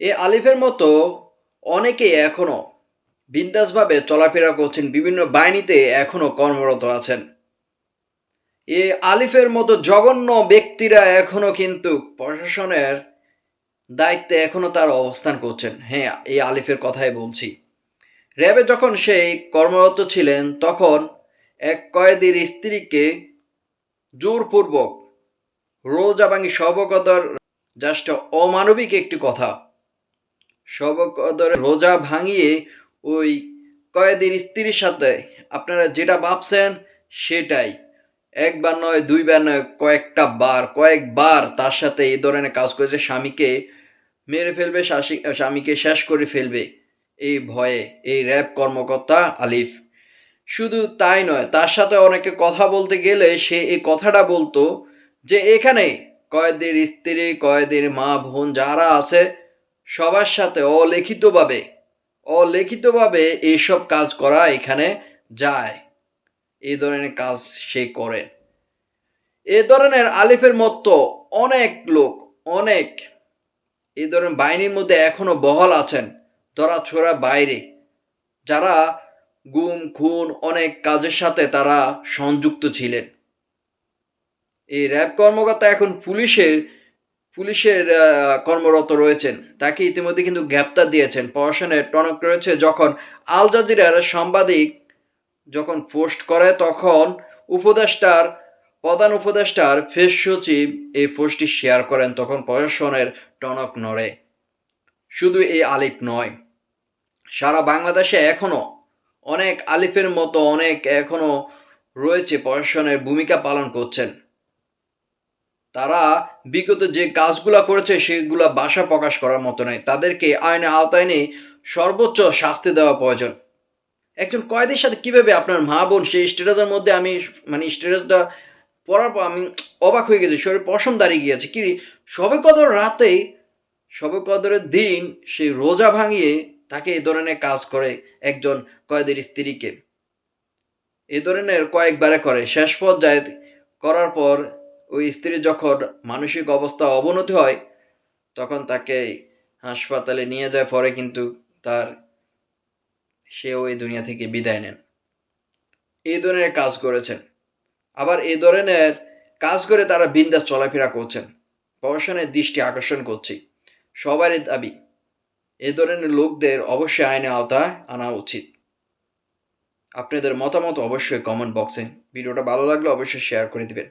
এ আলিফের মতো অনেকেই এখনও বিন্দাসভাবে চলাফেরা করছেন, বিভিন্ন বাহিনীতে এখনও কর্মরত আছেন। এ আলিফের মতো জঘন্য ব্যক্তিরা এখনও কিন্তু প্রশাসনের দায়িত্বে এখনও তার অবস্থান করছেন। হ্যাঁ এই আলিফের কথাই বলছি। র্যাবে যখন সেই কর্মরত ছিলেন, তখন এক কয়েদির স্ত্রীকে জোরপূর্বক রোজা ভাঙি সবকদর জাস্ট অমানবিক একটি কথা। সবকদর রোজা ভাঙিয়ে ওই কয়েদির স্ত্রীর সাথে আপনারা যেটা ভাবছেন সেটাই। একবার নয়, দুইবার নয়, কয়েকটা বার, কয়েকবার তার সাথে এই ধরনের কাজ করেছে স্বামীকে মেরে ফেলবে স্বামীকে শেষ করে ফেলবে, এই ভয়ে, এই র্যাব কর্মকর্তা আলিফ। শুধু তাই নয়, তার সাথে অনেকে কথা বলতে গেলে সে এই কথাটা বলতো যে, এখানে কয়েদের স্ত্রী, কয়েদের মা বোন যারা আছে সবার সাথে অলিখিতভাবে অলিখিতভাবে এইসব কাজ করা এখানে যায়। এই ধরনের কাজ সে করে। এ ধরনের আলিফের মতো অনেক লোক, অনেক। এই ধরনের বাহিনীর মধ্যে এখনও বহল আছেন ধরা ছোড়া বাইরে। যারা গুম, খুন, অনেক কাজের সাথে তারা সংযুক্ত ছিলেন। এই র্যাব কর্মকর্তা এখন পুলিশের পুলিশের কর্মরত রয়েছেন। তাকে ইতিমধ্যে কিন্তু গ্রেপ্তার দিয়েছেন। প্রশাসনের টনক রয়েছে যখন আল জাজিরার সাংবাদিক যখন পোস্ট করে, তখন উপদেষ্টার, প্রধান উপদেষ্টার ফেস সচিব এই পোস্টটি শেয়ার করেন, তখন প্রশাসনের টনক নড়ে। শুধু এই আলিফ নয়, সারা বাংলাদেশে এখনও অনেক আলিফের মতো অনেক এখনও রয়েছে প্রশাসনের ভূমিকা পালন করছেন। তারা বিগত যে কাজগুলা করেছে, সেগুলো বাসা প্রকাশ করার মতো নয়। তাদেরকে আইনে আওতায় নিয়ে সর্বোচ্চ শাস্তি দেওয়া প্রয়োজন। একজন কয়েদের সাথে কীভাবে আপনার মা বোন সেই স্ট্যাটাসের মধ্যে আমি মানে স্ট্যাটাসটা পড়ার পর আমি অবাক হয়ে গেছি, শরীর পশম দাঁড়িয়ে গিয়েছে। কি সবে কদর রাতে সবে কদরের দিন সে রোজা ভাঙিয়ে তাকে এই ধরনের কাজ করে একজন কয়েদের স্ত্রীকে। এই ধরনের কয়েকবারে করে। শেষ পর্যায়ে করার পর ওই স্ত্রীর যখন মানসিক অবস্থা অবনতি হয়, তখন তাকে হাসপাতালে নিয়ে যায়, পরে কিন্তু তার সেও এই দুনিয়া থেকে বিদায় নেন। এই ধরনের কাজ করেছেন। আবার এই ধরনের কাজ করে তারা বিন্দাস চলাফেরা করছেন। প্রশাসনের দৃষ্টি আকর্ষণ করছি। সবারই দাবি, এই ধরনের লোকদের অবশ্যই আইনে আওতায় আনা উচিত। আপনাদের মতামত অবশ্যই কমেন্ট বক্সে ভিডিওটা ভালো লাগলে অবশ্যই শেয়ার করে দিবেন।